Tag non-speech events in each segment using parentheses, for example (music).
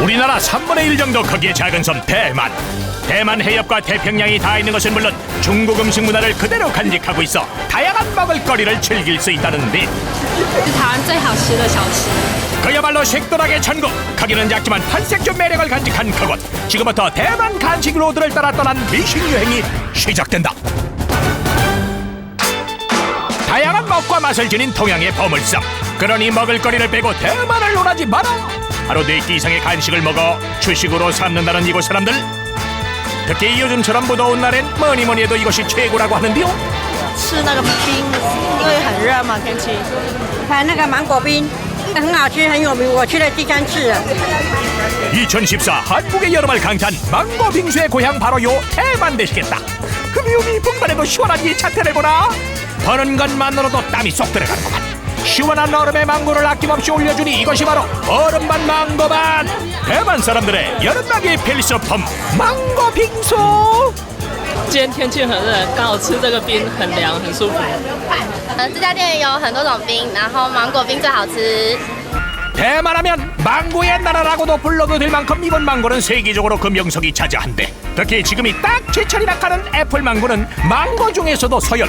우리나라 3분의 1 정도 크기의 작은 섬 대만. 대만 해협과 태평양이 다 있는 것은 물론 중국 음식 문화를 그대로 간직하고 있어 다양한 먹을거리를 즐길 수 있다는데 是台湾最好吃的小吃。 그야말로 색도락의 천국 크기는 작지만 팔색조 매력을 간직한 그곳 지금부터 대만 간식 로드를 따라 떠난 미식 여행이 시작된다 다양한 맛과 맛을 지닌 동양의 보물섬 그러니 먹을거리를 빼고 대만을 논하지 마라 하루 네 끼 이상의 간식을 먹어 주식으로 삼는다는 이곳 사람들 특히 요즘처럼 무더운 날엔 뭐니 뭐니 해도 이것이 최고라고 하는데요 吃那个冰，因为很热嘛天气。还有那个芒果冰，很好吃，很有名，我去了第三次了。 2014 한국의 여름을 강타한 망고 빙수의 고향 바로 요 대만 되시겠다 흠유미 분발해도 시원한 이 자태를 보라 버는 것만으로도 땀이 쏙 들어가는구만 시원한 얼음에 망고를 아낌없이 올려주니 이것이 바로 얼음반 망고반 대만 사람들의 여름나기 필수품 망고 빙수 今天天气很热，刚好吃这个冰很凉，很舒服。呃，这家店有很多种冰，然后芒果冰最好吃。 대만하면 망고의 나라라고도 불러도 될 만큼 이번 망고는 세계적으로 그 명성이 자자한데 특히 지금이 딱 제철이라 하는 애플 망고는 망고 중에서도 서열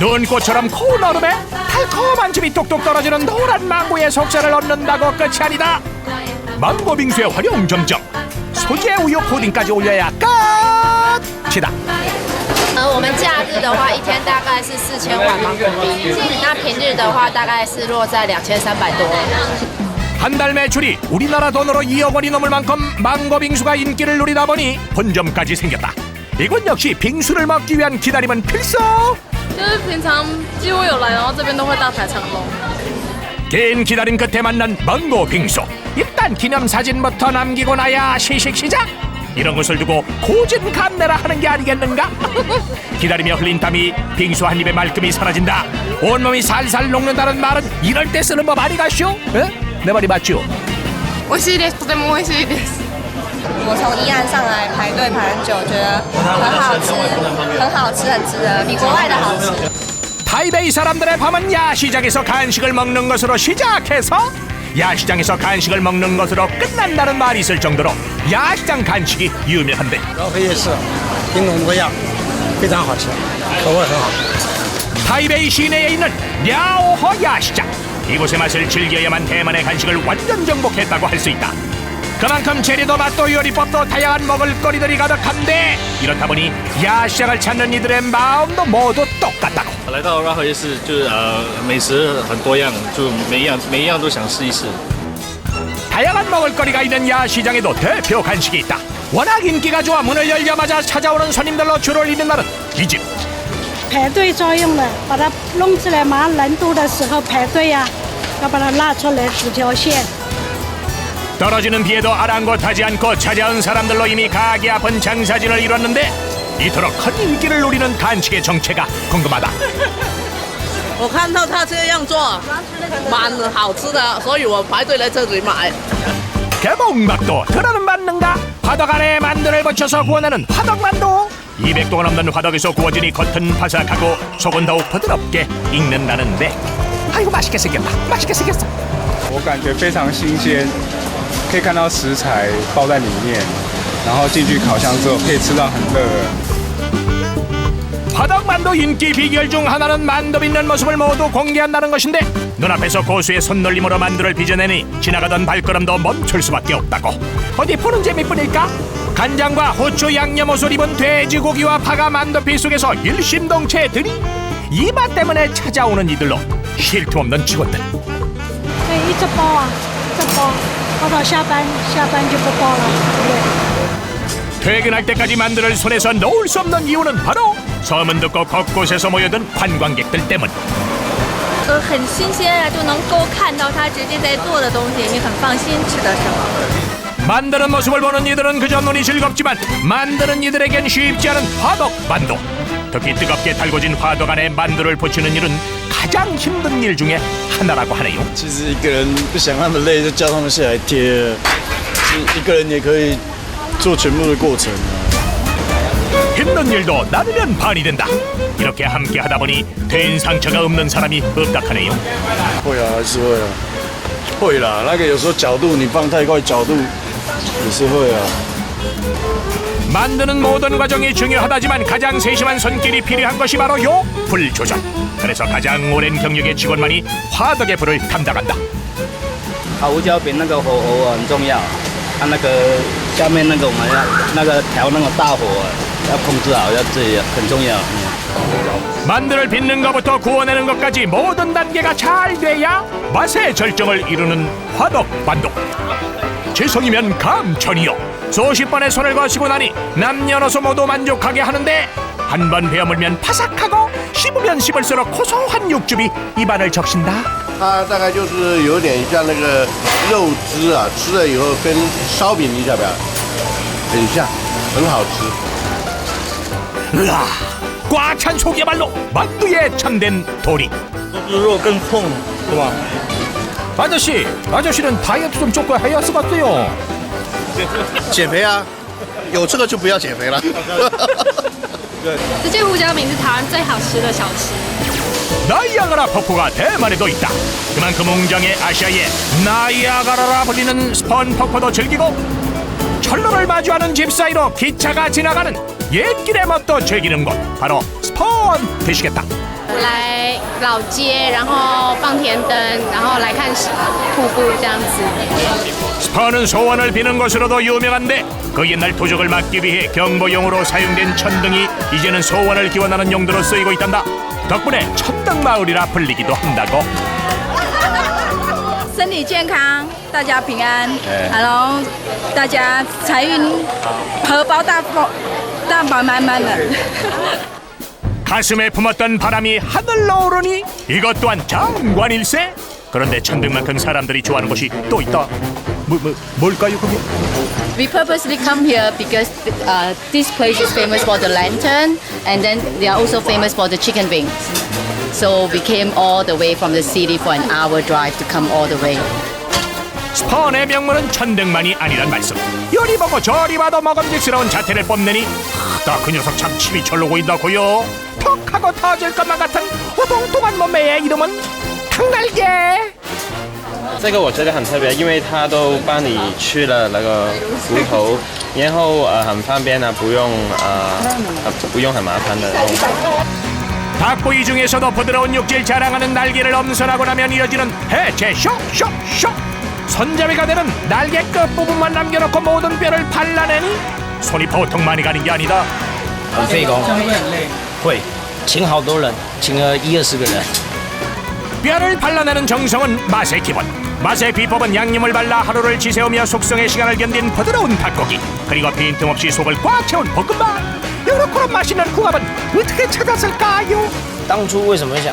눈꽃처럼 고운 얼음에 달콤한 즙이 뚝뚝 떨어지는 노란 망고의 속살을 얻는다고 끝이 아니다 망고 빙수의 활용 점정 소재 우유 푸딩까지 올려야 끝이다 呃，我们假日的话，一天大概是四千碗芒果冰，那平日的话大概是落在两千三百多。 한 달 매출이 우리나라 돈으로 2억 원이 넘을 만큼 망고 빙수가 인기를 누리다 보니 본점까지 생겼다 이곳 역시 빙수를 먹기 위한 기다림은 필수 就是平常几乎有来，然后这边都会大排长龙。 긴 기다림 끝에 만난 망고 빙수 일단 기념사진부터 남기고 나야 시식 시작 이런 것을 두고 고진 감내라 하는 게 아니겠는가 (laughs) 기다리며 흘린 땀이 빙수 한 입에 말끔히 사라진다 온몸이 살살 녹는다는 말은 이럴 때 쓰는 법 아니가쇼? 에? 내 말이 맞죠? 美味しいです。とても美味しいです。 我从宜兰上来排队排很久，觉得很好吃，很好吃，很值得，比国外的好吃。 타이베이 사람들의 밤은 야시장에서 간식을 먹는 것으로 시작해서 야시장에서 간식을 먹는 것으로 끝난다는 말이 있을 정도로 야시장 간식이 유명한데 高飞夜市，品种多样，非常好吃，口味很好。 타이베이 시내에 있는 랴오허 야시장 이곳의 맛을 즐겨야만 대만의 간식을 완전 정복했다고 할 수 있다 그만큼 재료도 맛도 요리법도 다양한 먹을거리들이 가득한데 이렇다 보니 야시장을 찾는 이들의 마음도 모두 똑같다고 来到拉河夜市，就是呃美食很多样，就每一样每一样都想试一试。 다양한 먹을거리가 있는 야시장에도 대표 간식이 있다 워낙 인기가 좋아 문을 열자마자 찾아오는 손님들로 줄을 잇는 날은 이 집 排队作用了，把它弄出来，马上人多的时候排队呀、要把它拉出来几条线。 떨어지는 비에도 아랑곳하지 않고 찾아온 사람들로 이미 가게 앞은 장사진을 이뤘는데 이토록 큰 인기를 누리는 간식의 정체가 궁금하다 (laughs) 我看到他这样做，蛮好吃的，所以我排队来这里买。 개봉박도 들어는 맞는가? 화덕 안에 만두를 붙여서 구워내는 화덕만두 200도가 넘는 화덕에서 구워지니 겉은 바삭하고 속은 더욱 부드럽게 익는다는데 아이고 맛있게 생겼다 맛있게 생겼어 我感觉非常新鲜， 可以看到食材包在里面，然后进去烤箱之后可以吃到很热的。 화덕만두 인기 비결 중 하나는 만두 빚는 모습을 모두 공개한다는 것인데 눈앞에서 고수의 손놀림으로 만두를 빚어내니 지나가던 발걸음도 멈출 수밖에 없다고 어디 보는 재미뿐일까? 간장과 후추 양념 옷을 입은 돼지고기와 파가 만두피 속에서 일심동체 드니 이 맛 때문에 찾아오는 이들로 쉴 틈 없는 직원들 对，一直包啊，一直包， 包到下班，下班就不包了。对。 퇴근할 때까지 만두를 손에서 놓을 수 없는 이유는 바로 소문 듣고 곳곳에서 모여든 관광객들 때문 呃，很新鲜啊，就能够看到他直接在做的东西，你很放心吃的时候。 만드는 모습을 보는 이들은 그저 눈이 즐겁지만 만드는 이들에겐 쉽지 않은 화덕 만두 특히 뜨겁게 달궈진 화덕 안에 만두를 붙이는 일은 가장 힘든 일 중에 하나라고 하네요 其实一个人不想那么累，就叫他们下来贴，是一个人也可以做全部的过程啊。 힘든 일도 나누면 반이 된다 이렇게 함께 하다 보니 된 상처가 없는 사람이 없다 하네요 会啊，还是会啊，会啦。那个有时候角度你放太快，角度也是会啊。 만드는 모든 과정이 중요하다지만 가장 세심한 손길이 필요한 것이 바로 요 불 조절. 그래서 가장 오랜 경력의 직원만이 화덕의 불을 담당한다. 啊，胡椒饼那个火候很重要，它那个下面那个我们要那个调那个大火要控制好，要这里很重要。嗯 만두를 빚는 것부터 구워내는 것까지 모든 단계가 잘 돼야 맛의 절정을 이루는 화덕 만두. 지성이면 감천이요. 수십 번의 손을 거시고 나니 남녀노소 모두 만족하게 하는데 한 번 베어물면 파삭하고 씹으면 씹을수록 고소한 육즙이 입안을 적신다. 它大概就是有点像那个肉汁啊，吃了以后跟烧饼你晓不晓得？很像，很好吃。 으아, 꽉 찬 속이야말로 만두의 참된 도리. 肉更痛，是吧？ 아저씨, 아저씨는 다이어트 좀 조금 해야 할것 같아요. 减肥啊，有这个就不要减肥了。这件胡椒饼是台湾最好吃的小吃。 (laughs) 나이아가라 폭포가 대만에도 있다. 그만큼 웅장의 아시아의 나이아가라라 불리는 스펀 폭포도 즐기고 철로를 마주하는 집 사이로 기차가 지나가는 옛길의 멋도 즐기는 곳 바로 스펀 되시겠다. 来老街，然后放天灯，然后来看瀑布这样子。 스펀은 소원을 비는 곳으로도 유명한데 그 옛날 도적을 막기 위해 경보용으로 사용된 천등이 이제는 소원을 기원하는 용도로 쓰이고 있단다. 덕분에 천등 마을이라 불리기도 한다고. (laughs) 身体健康，大家平安，哎然后大家财运荷包大丰大饱满满的。 (laughs) 가슴에 품었던 바람이 하늘로 오르니 이것 또한 장관일세. 그런데 천등만큼 사람들이 좋아하는 곳이 또 있다. 뭐, 뭐 뭘까요 그게? We purposely come here because uh, this place is famous for the lantern, and then they are also famous for the chicken wings. So we came all the way from the city for an hour drive to come all the way. 스펀의 명물은 천등만이 아니란 말씀. 요리 보고 저리 봐도 먹음직스러운 자태를 뽐내니 나그 녀석 참 침이 절로 고인다고요. 턱하고 터질 것만 같은 오동통한 몸매의 이름은 닭날개. 这个我觉得很特别，因为它都帮你去了那个骨头，然后呃很方便啊，不用呃呃不用很麻烦的弄法。 닭고기 중에서도 부드러운 육질 자랑하는 날개를 엄선하고 나면 이어지는 해체 쇼쇼쇼 손잡이가 되는 날개 끝부분만 남겨놓고 모든 뼈를 발라내니 손이 보통 많이 가는 게 아니다 很费工，会请好多人，请了一二十个人。 뼈를 발라내는 정성은 맛의 기본 맛의 비법은 양념을 발라 하루를 지새우며 숙성의 시간을 견딘 부드러운 닭고기 그리고 빈틈없이 속을 꽉 채운 볶음밥 요렇게 맛있는 궁합은 어떻게 찾았을까요? 当初为什么会想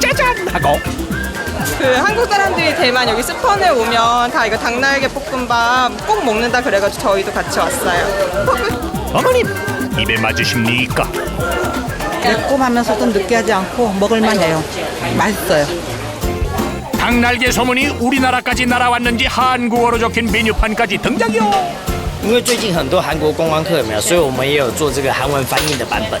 짜잔 하고 그 한국 사람들이 대만 여기 스펀에 오면 다 이거 닭날개 볶음밥 꼭 먹는다 그래가지고 저희도 같이 왔어요. 어머님 입에 맞으십니까? 매콤하면서도 느끼하지 않고 먹을만해요. 맛있어요. 닭날개 소문이 우리나라까지 날아왔는지 한국어로 적힌 메뉴판까지 등장이요 因为最近很多韩国观光客有没有，所以我们也有做这个韩文翻译的版本。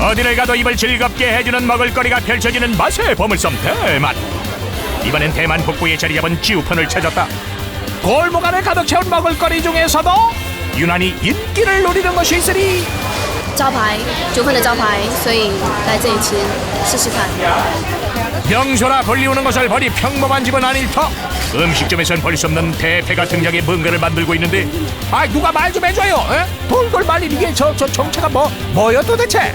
어디를 가도 입을 즐겁게 해주는 먹을거리가 펼쳐지는 맛의 보물섬 대만 이번엔 대만 북부에 자리 잡은 지우펀을 찾았다 골목 안을 가득 채운 먹을거리 중에서도 유난히 인기를 노리는 것이 있으니 招牌，九份的招牌，所以来这里吃试试看。 명소라 불리우는 것을 보니 평범한 집은 아닐 터 음식점에선 볼 수 없는 대패가 등장해 뭔가를 만들고 있는데 아 누가 말 좀 해줘요 에? 돌돌 말린 이게 저 저 정체가 뭐 뭐여 도대체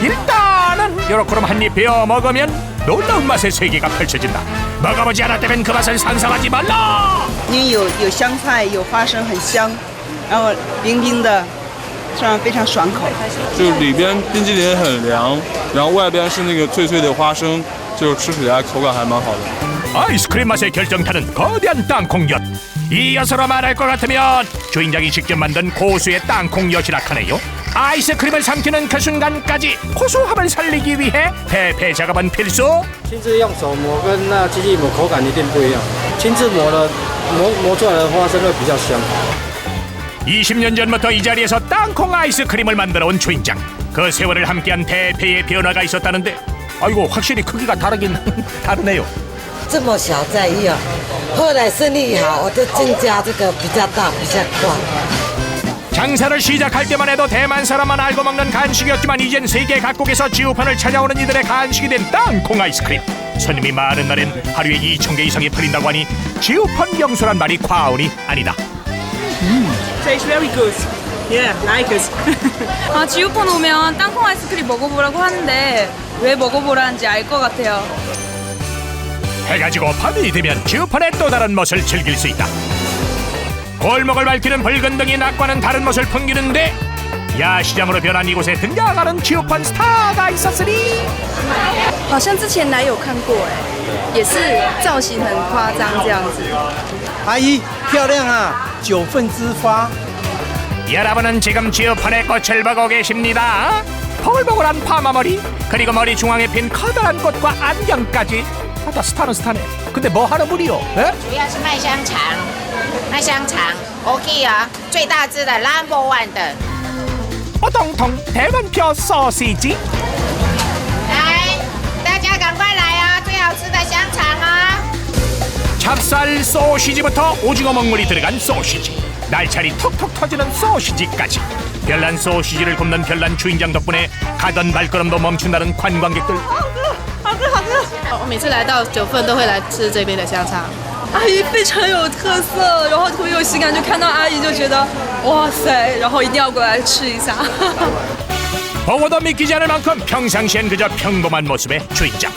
일단은 요렇게럼 한입 베어 먹으면 놀라운 맛의 세계가 펼쳐진다 먹어보지 않았다면 그 맛을 상상하지 말라 因为有有香菜，有花生，很香，然后冰冰的，这样非常爽口。就里边冰淇淋很凉，然后外边是那个脆脆的花生，就吃起来口感还蛮好的。 아이스크림 맛의 결정타는 거대한 땅콩엿 이것으로 말할 것 같으면 주인장이 직접 만든 고수의 땅콩엿이라 하네요 아이스크림을 삼키는 그 순간까지 고소함을 살리기 위해 배배 작업은 필수 亲自用手磨跟那机器磨口感一定不一样，亲自磨的磨磨出来的花生会比较香。 20년 전부터 이 자리에서 땅콩 아이스크림을 만들어 온 주인장 그 세월을 함께한 대패의 변화가 있었다는데 아이고 확실히 크기가 다르긴 (laughs) 다르네요 这么小在意啊， 后来生意好，我就增加这个比较大比较快。 장사를 시작할 때만 해도 대만 사람만 알고 먹는 간식이었지만 이젠 세계 각국에서 지우판을 찾아오는 이들의 간식이 된 땅콩 아이스크림 손님이 많은 날엔 하루에 2천 개 이상이 팔린다고 하니 지우판 명소란 말이 과언이 아니다 Tastes very good. Yeah, like it. (laughs) 아, 지우폰 오면 땅콩 아이스크림 먹어보라고 하는데 왜 먹어보라는지 알 것 같아요. 해가 지고 밤이 되면 지우판의 또 다른 멋을 즐길 수 있다 골목을 밝히는 붉은 등이 낮과는 다른 멋을 풍기는데 야시장으로 변한 이곳에 등장하는 지우판 스타가 있었으니 好像之前来有看过哎，也是造型很夸张这样子。阿姨漂亮啊，九份之花。 여러분은 지금 지우판의 꽃을 보고 계십니다. 보글보글한 파마머리 그리고 머리 중앙에 핀 커다란 꽃과 안경까지 아따 스타는 스타네. 근데 뭐 하는 분이요? 에? 主要是卖香肠，卖香肠，OK 啊，最大只的 Number One 的。 오동통 대만표 소시지 来，大家赶快来啊！最好吃的香肠啊！ 찹쌀 소시지부터 오징어 먹물이 들어간 소시지 날차리 톡톡 터지는 소시지까지 별난 소시지를 굽는 별난 주인장 덕분에 가던 발걸음도 멈춘다는 관광객들 好 吃好吃！我每次来到九份都会来吃这边的香肠。阿姨非常有特色，然后特别有喜感，就看到阿姨就觉得哇塞，然后一定要过来吃一下。 보고도 믿기지 않을 만큼 평상시엔 그저 평범한 모습의 주인장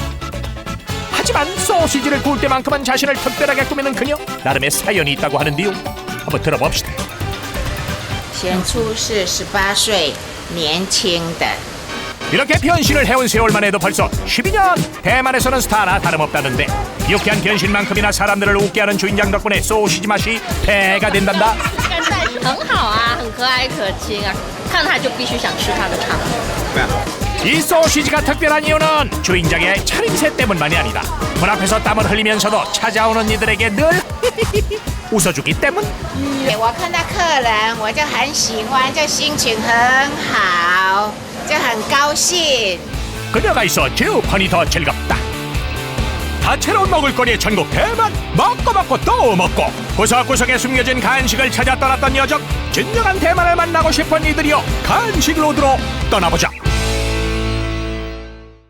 하지만 소시지를 구울 때만큼은 자신을 특별하게 꾸미는 그녀 나름의 사연이 있다고 하는데요 한번 들어봅시다 显出是十八岁年轻的。 이렇게 변신을 해온 세월만 해도 벌써 12년 대만에서는 스타나 다름없다는데 유쾌한 변신만큼이나 사람들을 웃게 하는 주인장 덕분에 소시지 맛이 배가 된단다 很好啊，很和蔼可亲啊，看它就必须想吃它的肠。 이 소시지가 특별한 이유는 주인장의 차림새 때문만이 아니다 문 앞에서 땀을 흘리면서도 찾아오는 이들에게 늘 (laughs) 웃어주기 때문 我看到客人，我就很喜欢，就心情很好， 就很高兴。 그녀가 있어 제우판이 더 즐겁다 다채로운 먹을거리의 천국 대만 먹고 먹고 또 먹고 구석구석에 숨겨진 간식을 찾아 떠났던 여정 진정한 대만을 만나고 싶은 이들이여 간식 로드로 떠나보자